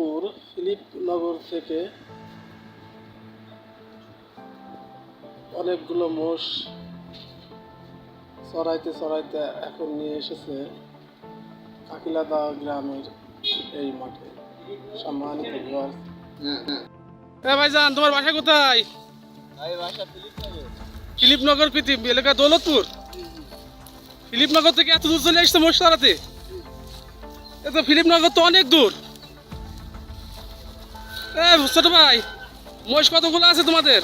দৌলতপুর ফিলিপনগর থেকে অনেকগুলো মোষ চড়াইতে চড়াইতে এখন নিয়ে এসেছে কাকিলাদা গ্রামের এই মাঠে। সম্মানিত ভিউয়ার্স হ্যাঁ ভাইজান তোমার বাসা কোথায়? ফিলিপনগর পৃথিবী এলাকা দৌলতপুর? ফিলিপনগর থেকে এত দূর চলে এসছে মোষ চড়াতে এ তো ফিলিপনগর তো অনেক দূর। ছোট ভাই মোষ কতগুলো আছে তোমাদের?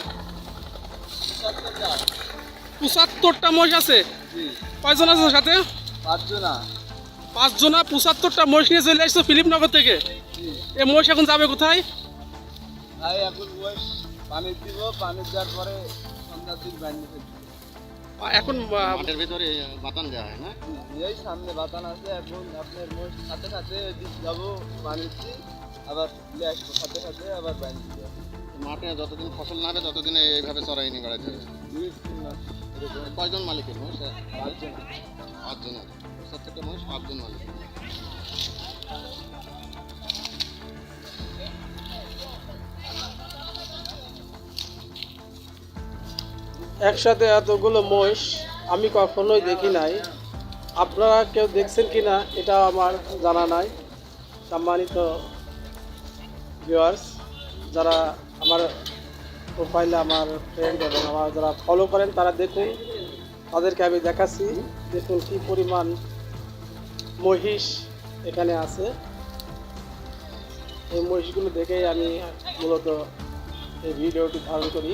পঁচাত্তরটা মোষ আছে। কয়জন আছে সাথে? পাঁচজনা। পাঁচজনা পঁচাত্তরটা মোষ নিয়ে চলে এসছো ফিলিপনগর থেকে? এ মোষ এখন যাবে কোথায়? ভাই এখন বয়স পানি দিব পানি দেওয়ার পরে সন্ধ্যার দিক এখন মাঠের ভিতরে বাতান দেওয়া হয় না? এই সামনে বাতান আছে এখন আপনার মোষ সাথে সাথে যাব বানিয়েছি আবার তুলে আসব সাথে সাথে আবার বানিয়ে দিব মাঠে যতদিন ফসল না হবে ততদিন এইভাবে চড়াই নিয়ে বেড়াতে হবে। দুই তিন মাস। এরকম কয়জন মালিকের মোষ পাঁচজন পাঁচজন। প্রত্যেকটা মোষ পাঁচজন মালিক। একসাথে এতগুলো মহিষ আমি কখনোই দেখি নাই। আপনারা কেউ দেখছেন কি না এটা আমার জানা নাই। সম্মানিত ভিউয়ার্স যারা আমার প্রোফাইলে আমার ফ্রেন্ড এবং আমার যারা ফলো করেন, তারা দেখুন, তাদেরকে আমি দেখাচ্ছি, দেখুন কি পরিমাণ মহিষ এখানে আছে। এই মহিষগুলো দেখেই আমি মূলত এই ভিডিওটি ধারণ করি।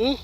Ừ.